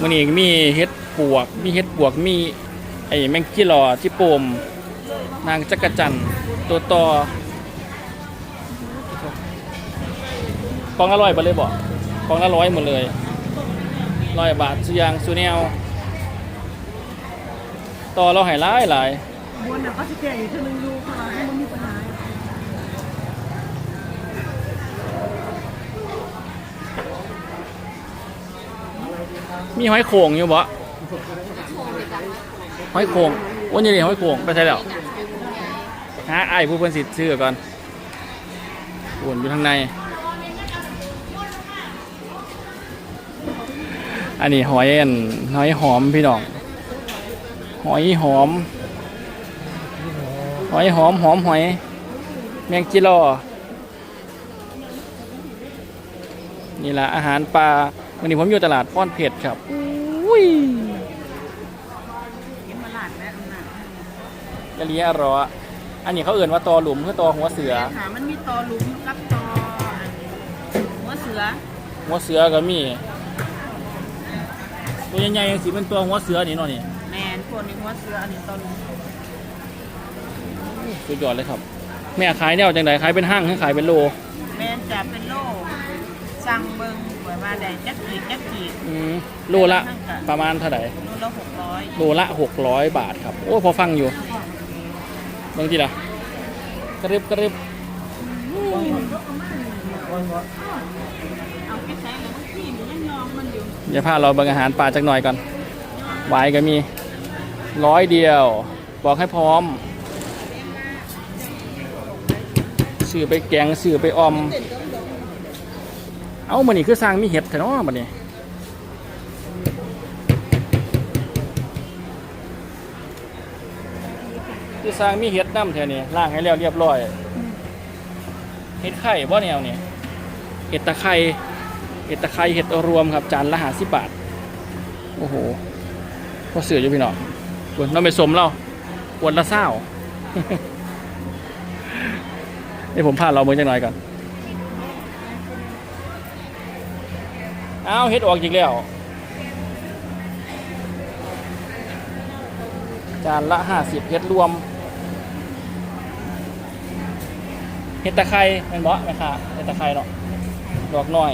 มันนี้มีเฮ็ดปวก มีเฮ็ดปวก มีไอ้แมงกี้หลอที่โปม นางจักรจันตัวต่อกองละร้อยบาเลยบอกกองละร้อยหมดเลยร้อยบาทสุยางสุแนวต่อเราหายหลายหลายบนน่ะก็สิแก่อยู่เท่านึงอยู่เพราะว่าให้มันมีปัญหา มีหอยโข่งอยู่บ่หอยโข่งวันนี้นี่หอยโข่งไปใช่แล้วหาไอ้ผู้เพิ่นสิซื้อก่อนวนอยู่ทางใน อันนี้หอยอันหอยหอมพี่น้อง หอยหอม หอยหอมหอมหอย แมงจิรอนี่แหละอาหารปลา วันนี้ผมอยู่ตลาดป้อนเผ็ดครับอุ้ยเห็นมาหลาดแม่อำนาจกะเลียรออันนี้เขาเอื่นว่าตอหลุมคือตอหัวเสือแม่ค่ะมันมีตอหลุมกับตอหัวเสือ หัวเสือก็มีตัวใหญ่ๆสีเป็นตัวหัวเสือนี่เนาะนี่แมนพวกนี้หัวเสืออันนี้ตอหลุมสุดยอดเลยครับ แม่ขายแนวจังไดขายเป็นห้างหรือขายเป็นโล แมนจะเป็นโลสั่งเบิ่ง ไว้ว่าได้จักขีดจักขีดอืมโลละประมาณเท่าไหร่โลละหกร้อยโลละหกร้อยบาทครับ โอ้พอฟังอยู่บางทีละกระริบกระริบเอาไปใช้แล้วที่มันยังยอมมันอยู่เดี๋ยวพาเราเบิ่งอาหารปลาจักหน่อยก่อนหวายก็มีร้อยเดียว บอกให้พร้อมซื้อไปแกงซื้อไปออม เอามันนี่คือสร้างมีเห็ดแต่เนาะมันนี่คือสร้างมีเห็ดน้ำแถวนี้ล่างให้แล้วเรียบร้อยเห็ดไข่บ่แนวนี่เห็ดตะไคร้เห็ดตะไคร้เห็ดรวมครับจานละหาสิบบาทโอ้โหพอเสืออยู่พี่น้องกวนน้องไปสมเรากวนละเศร้านี่ผมพาเราเมื่อจังหน่อยก่อน อ้าวเฮ็ดออกอีกแล้ว จานละห้าสิบเฮ็ดรวม เฮ็ดตะไคร้แม่นบ่แม่ค่ะเฮ็ดตะไคร้เนาะ ดอกน้อย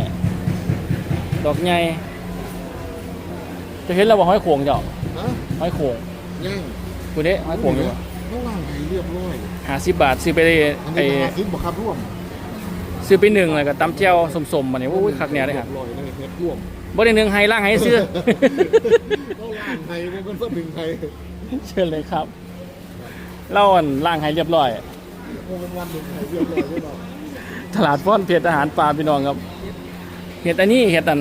ดอกใหญ่ จะเห็นแล้วว่าห้อยโขงเจ้าฮะห้อยโขงย่างกูเด้ห้อยโขงอยู่ข้างล่างให้เรียบร้อยหาสิบบาทซื้อไปได้อันไอ้นี้ราคาคิดบ่ครับร่วม ซื้อไปหนึ่งเลยก็ตำเจียวสมๆมาเนี่ยโอ้ยคักเนี่ยเลยครับรีบร้อยเลยเฮ็ดร่วมบ่ได้หนึ่งให้ล่างให้ซื้อต้องล่างไทยมันเป็นสมิงไทยเชิญเลยครับเล่าอันล่างให้เรียบร้อยมันเป็นวันหนึ่งไทยเรียบร้อยใช่ไหมตลาดฟ้อนเพจอาหารปลาพี่น้องครับเห็ดอันนี้เห็ดอัน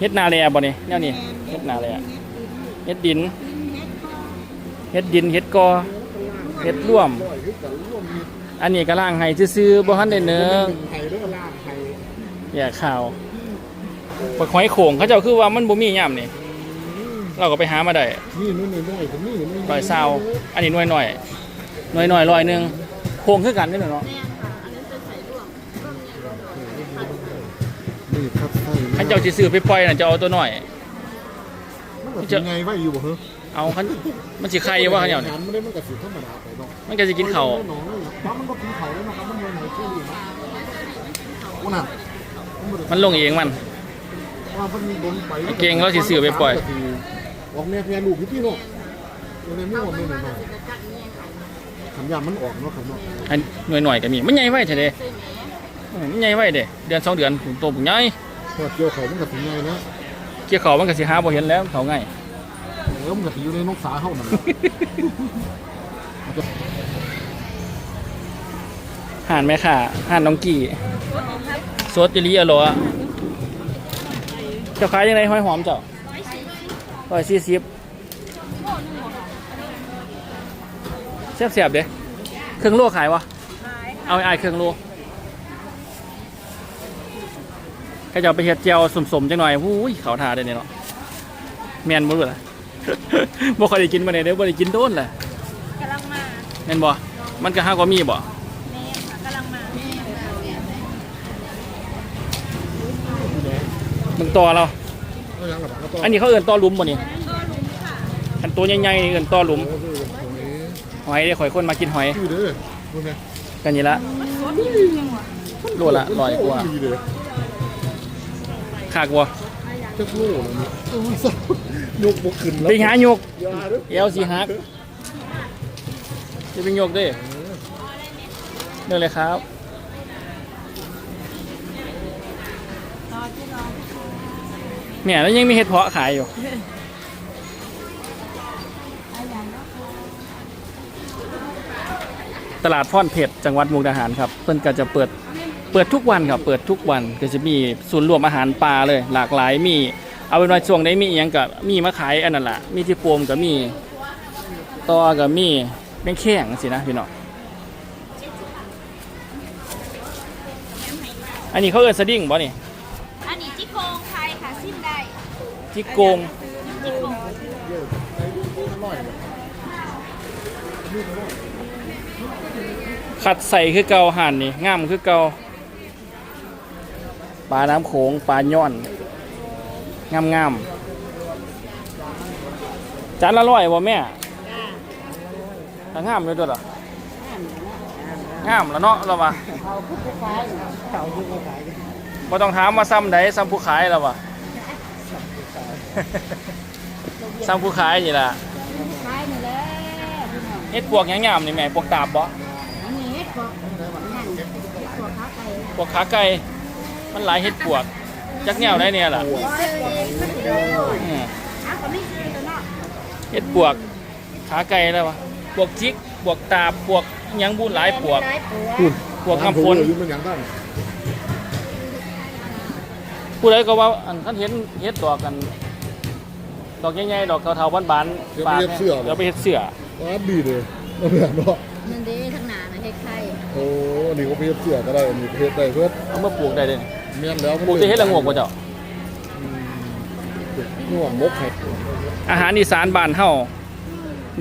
เห็ดนาแลบ่นี่แนวนี้เห็ดนาแลเห็ดดินเห็ดดินเห็ดกอเห็ดร่วมร้ อยคือกันร่วมมีอันนี้ก็ล่างให้ซื้อๆบ่ทันได้เนื้อไทยด้วยล่างไทยแย่ข่าวปลาหอยโข่งเขาเจ้าคือว่ามันบ่มีย่ำนี่เราก็ไปหามาได้นี่นู่นนี่น้อยผมนี่นี่ร้อยเศร้าอันนี้หน่วยหน่อยหน่วยหน่อยร้อยหนึ่งโค้งคือกันนี่เนาะนี่ครับไทยขันเจ้าสิซื้อไปปล่อยน่ะจะเอาตัวหน่อยมันก็สิไงไว้อยู่บ่เหรอเอาขันมันสิใครว่าขันเจ้าเนี่ยมันได้มันก็สิธรรมดาไปเนาะมันก็สิกินข้า วน้องเลยปั๊มมันก็กินเขาแล้วนะครับมันเงินหอยเชอรี่นะโอ้นั่นมันลงเองมัน ว่ามันมีบนไปเก่งแล้วสิซื้อไปปล่อย ออกแม่แพรลูกพี่พี่เนาะอยู่ในมือผมนี่หน่อยขันยามมันออกเนาะขันเนาะอันหน่วยหน่อยก็มีมันใหญ่ไว้เถอะเด้มันใหญ่ไว้เด้เดือนสองเดือนผมโตผมใหญ่พอเกี่ยวเขามันก็ถึงไงนะเกี่ยวเขามันก็สิหาบ่เห็นแล้วเขาง่าย แล้วมันก็ถึงอยู่ในนกสาเฮานั่นห่านแม่ค่ะห่านน้องกี่สดจิลีอร่อยเจ้าขายยังไงห้อยหอมเจ้าร้อยสี่สิบแซ่บๆเด้เครื่องโลขายวะเอาไอ้ายเครื่องโลก็จะเอาไปเฮ็ดเจียวสมๆจังหน่อยหูยเขาทาได้เนี่ยเนาะแม่นบ่รู้ล่ะบ่ค่อยได้กินมาเนี่ยเด้อบ่ได้กินโดนแหละกำลังมาแม่นบ่มันก็หาก็มีบ่ แม่ค่ะกำลังมา มึงต่อเรา เออไม่ยังหรอกก็ต้องอันนี้เขาเอิ้นต่อหลุมบ่นี่อันตัวใหญ่ๆนี่เอิ้นต่อหลุมโอ้โหตรงนี้หอยเด้ข่อยคนมากินหอย ชื่อเด้อคุณไงกันนี่ละโลละร้อยกว่าดีเลยคากบ่เจ้าโล่เลยนี่โอ้ยสัสยกบกขึ้นแล้วไปหายกอย่าเด้อเอวสิฮัก จะไปยกเด้เรื่องเลยครับ เนี่ยแล้วยังมีเห็ดเพาะขายอยู่ ตลาดพ่อนเพชรจังหวัดมุกดาหารครับ เพิ่นก็จะเปิดเปิดทุกวันครับ เปิดทุกวันก็จะมีศูนย์รวมอาหารปลาเลย หลากหลายมี เอาเป็นว่าช่วงไหนมีอหยังกับมีมาขายอันนั้นล่ะ มีที่โฟมก็มีตอก็มีแมงแข้งสินะพี่น้องอันนี้เขาเอิ้นสดิ้งบ่นี่ จิโกงจิโกงขัดใส่คือเกาห่านนี่งามคือเกาปลาน้ำโขงปลาย่อนงามงามๆจานละร้อยบ่แม่ถ้างามเลยตัวละงามแล้วเนาะเราว่าบ่ต้องถามว่าซ้ำใดซ้ำผู้ขายแล้ววะ ซ้ำผู้ขายนี่ล่ะขายนี่แหละพี่น้องเฮ็ดปวกหยังงามนี่แม่ปวกตาบบ่อันนี้เฮ็ดพวกนั่นเฮ็ดพวกขาไก่ปวกขาไก่มันหลายเฮ็ดปวกจักแนวได้เนี่ยล่ะเฮ็ดเองมันสิโดนอืมอ้าวก็ไม่ซื้อตัวเนาะเฮ็ดปวกขาไก่แล้ววะปวกจิกปวกตาบปวกหยังบูหลายปวกหลายปวกคุณปวกน้ำฝนยืมมันยังได้ผู้ใดก็ว่าอันท่านเห็นเฮ็ดดอกกัน ดอกใหญ่ๆดอกเทาๆบานๆปากนี่เดี๋ยวไปเฮ็ดเสื้อว้าดีเลยเอาแบบเนาะนั่นเด้ทั้งหน้าน่ะเฮ็ดไข่โอ้อันนี้ก็เพชรเสือก็ได้อันนี้เพชรได้เพื่อเอามาปลูกได้เด้เมียนแล้วปลูกจะเฮ็ดละงวกบ่เจ้าง่วงมกเห็ดอาหารอีสานบ้านเฮา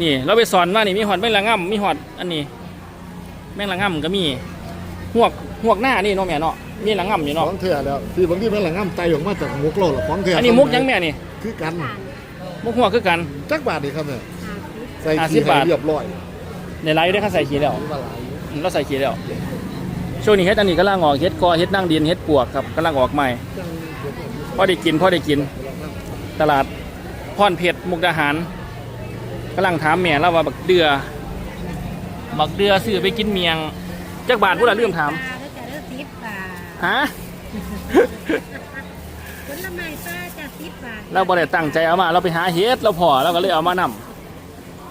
นี่ เราไปสอนว่านี่มีหอดแมงละง่ำมีหอดอันนี้ แมงละง่ำก็มีหวกหวกหน้านี่เนาะแม่เนาะมีละง่ำอยู่ขเนาะองแท้แล้วที่บางทีมันหลังง่ำไตออกมาจากมุกเราหรอของแท้อันนี้มุกยังแม่นี่คือกันมุ กหัวคือกัน จักบาทดีครับเนี่ยใส่ห้าสิขี้บบาทให้เรียบร้อยในไลฟ์ได้ข้าใส่ขี้แล้วนี่มาหลายอืมเราใส่ขี้แล้วช่วงนี้เฮ็ดอันนี้กำลังออกเฮ็ดกอเฮ็ดนั่งดินเฮ็ดปวกครับกำลังออกใหม่พอได้กินพอได้กิน ตลาดพรเพชรมุกดาหารกำลังถามแม่แล้วว่าบักเดือบักเดือซื้อไปกินเมียงจักบาทผู้ใดลืมถามปลาแล้วจะเลิกสิบบาทฮะผลไม้ปลาจะสิบบาท เราบ่ได้ตั้งใจเอามาเราไปหาเฮ็ดเราพอเราก็เลยเอามาน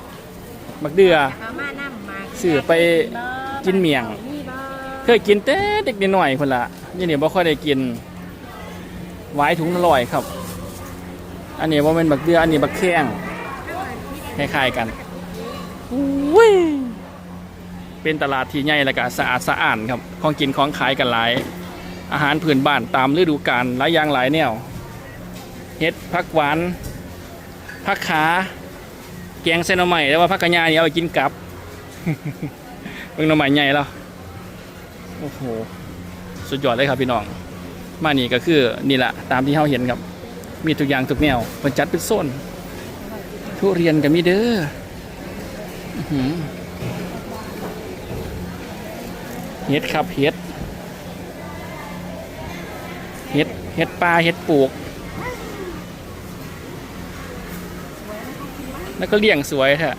ำบักเดือเอามานํมาซื้อไปกินเมี่ยงมีบ่เคยกินแต่เด็กน้อยๆคนละนี่นี่บ่ค่อยได้กินหวายถุงละร้อยครับ อันนี้บ่แม่นบักเดืออันนี้บักแข้งคล้ายๆกันอุ้ยเป็นตลาดที่ใหญ่และก็สะอาดสะอ้านครับ ของกินของขายกันหลาย อาหารพื้นบ้านตามฤดูกาลหลายอย่างหลายแนว เฮ็ดผักหวานผักขาแกงเส้นหน่อไม้แล้วว่าผักกะยานี่เอาไปกินกับเบิ่งหน่อไม้ใหญ่แล้วโอ้โหสุดยอดเลยครับพี่น้อง มานี่ก็คือนี่แหละตามที่เราเห็นครับ มีทุกอย่างทุกแนวมันจัดเป็นโซนทุเรียนกับมีเด้ออื้อหือเฮ็ดครับเฮ็ดเฮ็ดเฮ็ดปลาเฮ็ดปลูก แล้วก็เลี้ยงสวยแท้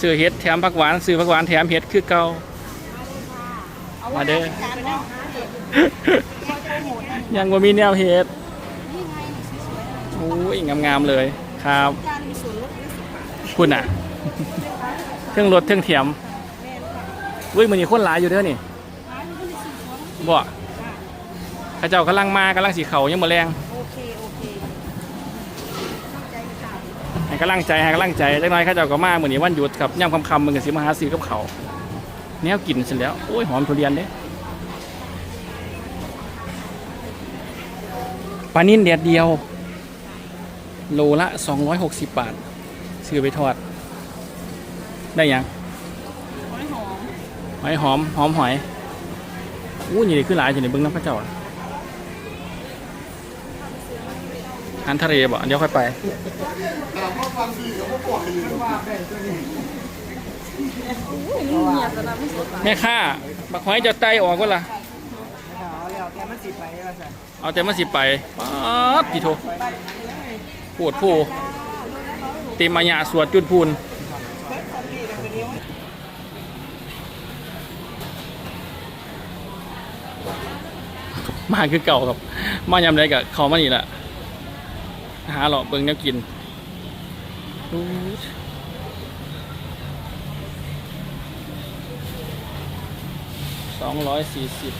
ซื้อเฮ็ดแถมผักหวานซื้อผักหวานแถมเฮ็ดคือเก่ามาเด้อยังว่ามีแนวเฮ็ดโอ้ยงามๆเลยครับคุณอะเครื่องรถเครื่องเทียมเว้ยมือนี้คนหลายอยู่เด้อนี่บ่เข้าเจ้ากำลังมากำลังสีเขายังมาแรง โอเคโอเค ให้ กำลังใจให้กำลังใจจักหน้อยเข้าเจ้าก็มามือนี้วันหยุดครับย่ำคำๆมึงก็สิมาหาซื้อกับเขาวแนวกินเสร็จแล้วโอ้ยหอมทุเรียนเด้ปลานิ่นแดดเดียว โลละ 260 บาท ซื้อไปทอด ได้ยังหอยหอม หอมหอยอู้นี่ขึ้นหลายจนในเบิ้งน้ำพระเจ้า อะอาหารทะเลบ่เดี๋ยวค่อยไปถามว่าความาปล่อยอยู่แม่ค้าบักหอยจะไตออกก็ล่ะเอาแล้วแกมันสิไปว่าซั่นเอาแต่มาสิไปป๊าดพี่โทปวดผู้เต็มมายาสวดจุดพูนมาคือเก่าครับ มายำไรกับเขามานี่แหละ หาหล่อเบิ่งแนวกินสองร้อยสี่สิบ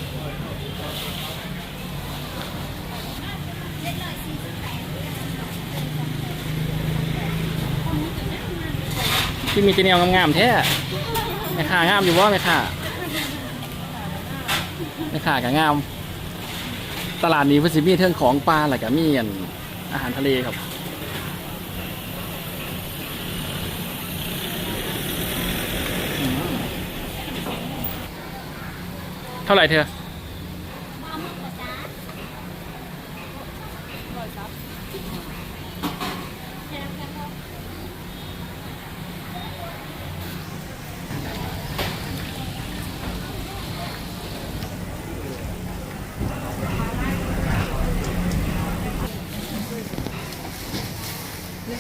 ที่มีแตแนวงามๆแท้แม่ค้างามอยู่ว่าแม่ค้าแม่ค้าก็งาม ตลาดนี้เพิ่นสิมีเทิงของปลาแล้วก็มีอัน อาหารทะเลครับ เท่าไหร่เธอ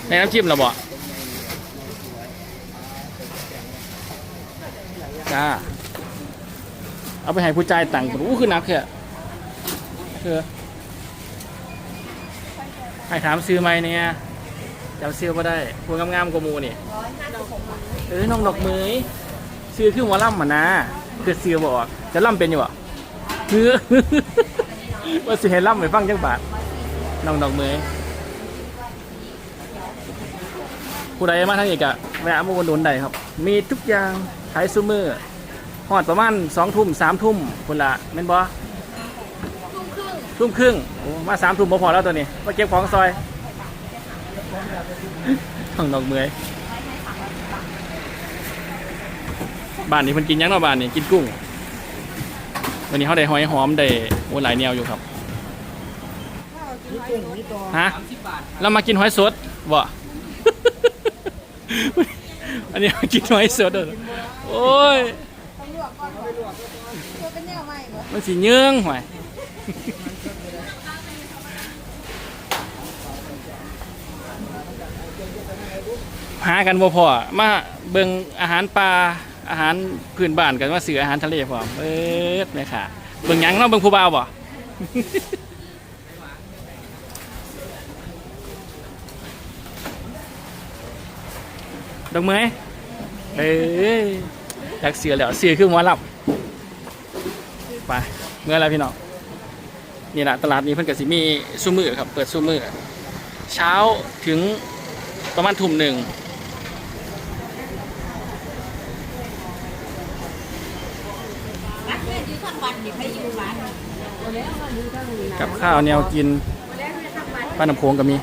ในน้ำจิ้มเราบ่จ้า เอาไปให้ผู้จ่ายตังค์อู้คือนักเถอะคือให้ถามซื้อไหมเนี่ยจำซื้อมาได้พวงงามๆกว่ามูนี่เอ้ยน้องดอกเหมยซื้อคือหมอล่ำมานะคือซื้อบอกจะล่ำเป็นอยู่บ่คือว่าสิให้ล่ำไปฟังจังบาทน้องดอกเหมย ผู้ใดมาทางนี้กะแวะมาบนดนใดครับ มีทุกอย่างขายซูมือหอดประมาณสองทุ่มสามทุ่มคนละแม่นบ่ทุ่มครึ่งโอ้มาสามทุ่มพอพอแล้วตัวนี้มาเก็บของซอยท้องดอกเมยบ้านนี้เพิ่นกินหยังเนาะบ้านนี้กินกุ้ง วันนี้เขาได้หอยหอมได้โอ้หลายแนวอยู่ครับฮะเรามากินหอยสดบ่ อันนี้กินน้สดเลยโอ้ยมันสีเยื้องห่วยหากันบ่พอมาเบิ่งอาหารปลาอาหารพื้นบ้านกันว่าเสืออาหารทะเลพร้อมเอิดแม่ค่ะเบิ่งหยังเนาะเบิ่งผู้บ่าวบ่ ดอกไม้เอ้ยอยากเสือแล้วเสือคือหมอลับไปเมื่อไรพี่น้องนี่แหละตลาดนี้เพิ่นกสิมีซูมือครับ เปิดซูมือเช้าถึงประมาณทุ่มหนึ่งรักแม่อยู่ทั้งวันนี่ใครอยู่บ้านกับข้าวแนวกินป้าน้ำโพงก็มี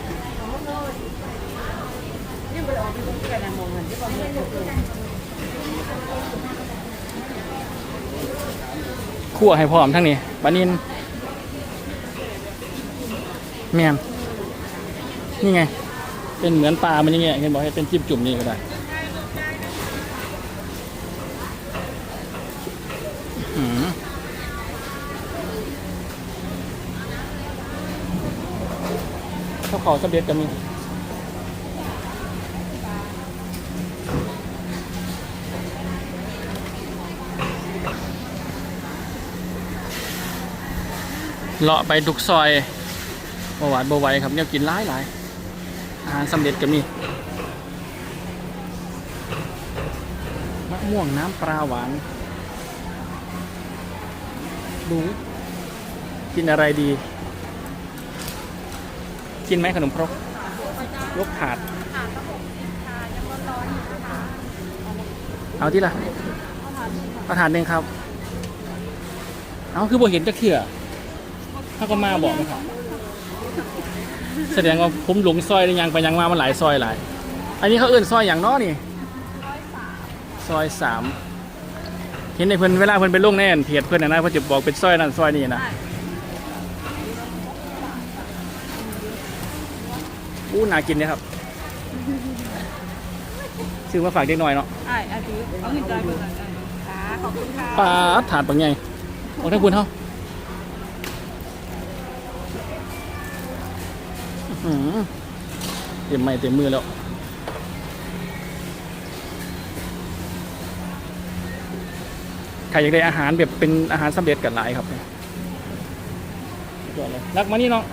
คั่วให้พร้อมทั้งนี้ปลานินแม่นนี่ไง เป็นเหมือนปลา มันย่างเงี้ยเห็นบอกให้เป็นจิ้มจุ่มนี่ก็ได้อื้อหือข้าวขอสำเร็จก็มี เลาะไปทุกซอยบหวานบไหวครับเนี่ยกินหลายหลายอาหารสำเร็จก็มีมะม่วงน้ำปลาหวาน ดู กินอะไรดี กินไหมขนมครกยกถาดเอาที่ละเอาถาดหนึ่งครับ เอาคือบ่เห็นจะเขื่อ ถ้าก็มาบอกนะครับแสดงว่าผมหลงซอยหรือยังไปยังมามันหลายซอยหลาย อันนี้เขาเอื่นซอยอย่างน้อนี่ซอยสามเห็นในเพิ่นเวลาเพิ่นไปลงแน่นเพจเพิ่นนะนะเพิ่นจะบอกเป็นซอยนั้นซอยนี้นะอู้น่ากินเลยครับซื้อมาฝากเด็กหน่อยเนาะไอ้ไอ้ถือเอาเงินใจเบิ่งอะค่ะขอบคุณค่ะปลาถาดปังไงโอ้ท่านคุณเท่า เต็มไม้เต็มมือแล้วใครอยากได้อาหารแบบเป็นอาหารสำเร็จกันหลายครับรักมานี่น้อง